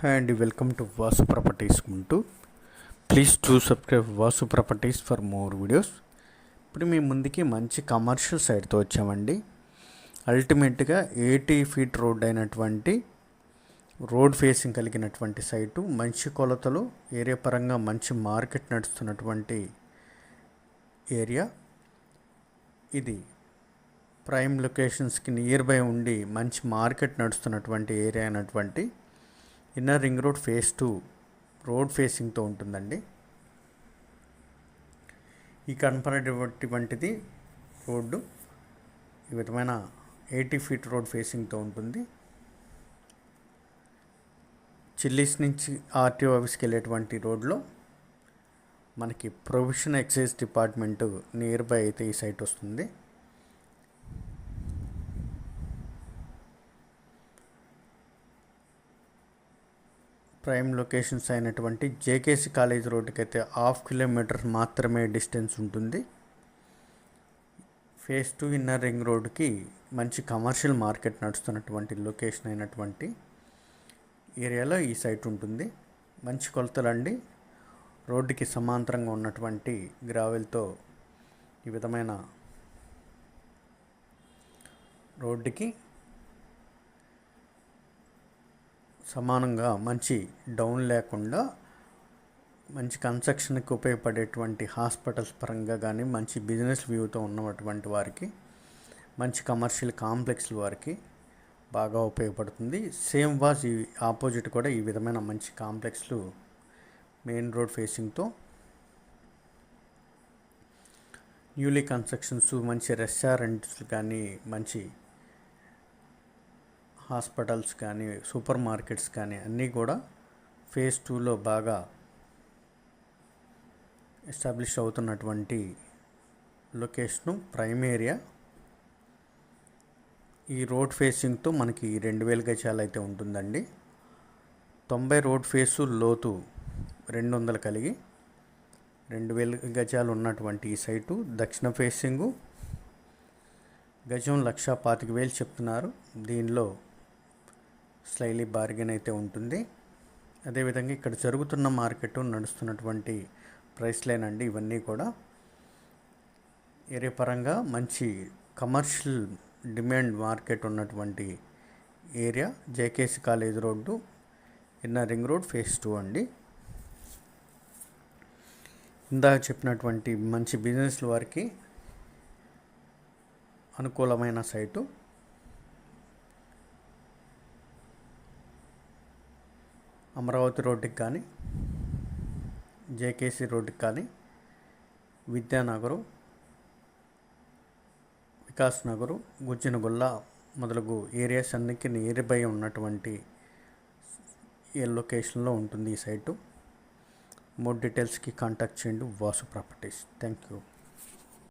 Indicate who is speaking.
Speaker 1: Hi అండి welcome to Vasu properties ఉంటూ please to subscribe Vasu properties for more videos. ఇప్పుడు మీ ముందుకి మంచి కమర్షియల్ సైడ్తో వచ్చామండి. అల్టిమేట్గా ఎయిటీ ఫీట్ రోడ్ అయినటువంటి రోడ్ ఫేసింగ్ కలిగినటువంటి సైటు మంచి కొలతలు ఏరియా పరంగా మంచి మార్కెట్ నడుస్తున్నటువంటి ఏరియా. ఇది ప్రైమ్ లొకేషన్స్కి నియర్ బై ఉండి మంచి మార్కెట్ నడుస్తున్నటువంటి ఏరియా అయినటువంటి inner ring road phase two road ఫేసింగ్తో ఉంటుందండి. ఈ కనపడేటువంటిది రోడ్డు. ఈ విధమైన ఎయిటీ ఫీట్ రోడ్ ఫేసింగ్తో ఉంటుంది. చిల్లీస్ నుంచి ఆర్టీఓ ఆఫీస్కి వెళ్ళేటువంటి రోడ్లో మనకి provision excise department near by అయితే ఈ సైట్ వస్తుంది. ప్రైమ్ లొకేషన్స్ అయినటువంటి జేకేసి కాలేజ్ రోడ్డుకి అయితే హాఫ్ కిలోమీటర్ మాత్రమే డిస్టెన్స్ ఉంటుంది. ఫేస్ టూ ఇన్నర్ రింగ్ రోడ్డుకి మంచి కమర్షియల్ మార్కెట్ నడుస్తున్నటువంటి లొకేషన్ అయినటువంటి ఏరియాలో ఈ సైట్ ఉంటుంది. మంచి కొలతలండి. రోడ్డుకి సమాంతరంగా ఉన్నటువంటి గ్రావెల్తో ఈ విధమైన రోడ్డుకి సమానంగా మంచి డౌన్ లేకుండా మంచి కన్స్ట్రక్షన్కి ఉపయోగపడేటువంటి హాస్పిటల్స్ పరంగా కానీ మంచి బిజినెస్ వ్యూతో ఉన్నటువంటి వారికి మంచి కమర్షియల్ కాంప్లెక్స్ల వారికి బాగా ఉపయోగపడుతుంది. సేమ్ వాజ్ ఈ ఆపోజిట్ కూడా ఈ విధమైన మంచి కాంప్లెక్స్లు మెయిన్ రోడ్ ఫేసింగ్తో. న్యూలీ కన్స్ట్రక్షన్స్ మంచి రెస్టారెంట్స్ కానీ మంచి హాస్పిటల్స్ కానీ సూపర్ మార్కెట్స్ కానీ అన్నీ కూడా ఫేజ్ టూలో బాగా ఎస్టాబ్లిష్ అవుతున్నటువంటి లొకేషను ప్రైమ్ ఏరియా. ఈ రోడ్ ఫేసింగ్తో మనకి రెండు వేల గజాలు అయితే ఉంటుందండి. తొంభై రోడ్ ఫేసు లోతు రెండు వందలు కలిగి రెండు వేల గజాలు ఉన్నటువంటి ఈ సైటు దక్షిణ ఫేసింగు. గజం లక్ష పాతిక వేలు చెప్తున్నారు. దీనిలో స్లైలీ బార్గెన్ అయితే ఉంటుంది. అదేవిధంగా ఇక్కడ జరుగుతున్న మార్కెట్ నడుస్తున్నటువంటి ప్రైస్ లైన్ అండి ఇవన్నీ కూడా. ఏరియా పరంగా మంచి కమర్షియల్ డిమాండ్ మార్కెట్ ఉన్నటువంటి area JKC college road inner ring road phase two అండి. ఇందాక చెప్పినటువంటి మంచి బిజినెస్ల వారికి అనుకూలమైన సైటు అమరావతి రోడ్డుకి కానీ జేకేసీ రోడ్డుకి కానీ విద్యానగరు వికాస్ నగరు గుజ్జినగుల్ల మొదలగు ఏరియాస్ అన్నికి నియర్ ఉన్నటువంటి ఏ లొకేషన్లో ఉంటుంది ఈ సైటు. మోర్ డీటెయిల్స్కి కాంటాక్ట్ చేయండి. వాసు ప్రాపర్టీస్. Thank you